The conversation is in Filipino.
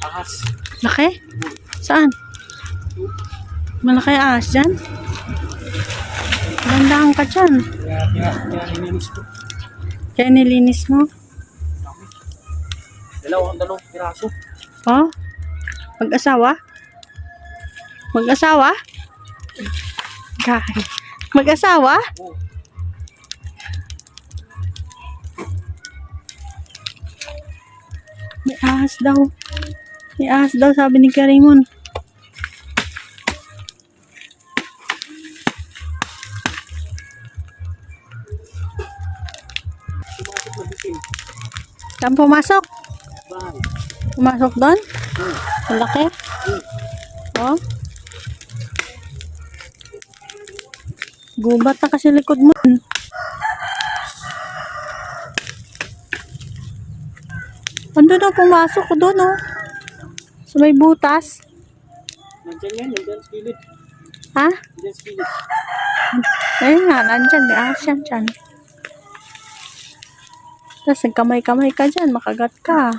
Ahas. Laki? Saan? Malaki ahas dyan? Landahan ka dyan. Kaya, nilinis mo? Dalawang, dalawang piraso. Oh? Mag-asawa? Mag-asawa? Gay. Mag-asawa? Oo. May ahas daw. May ahas daw, sabi ni Karimon. Saan pumasok? Pumasok doon? Ang laki? Oh? Gubat na kasi likod mo. Ando na pumasok doon, oh. So may butas. Nandiyan yan, nandiyan sa. Ha? Nandiyan sa gilid. Ayun nga, nandiyan. May ahas yan dyan. Tapos nagkamay-kamay ka dyan, makagat ka.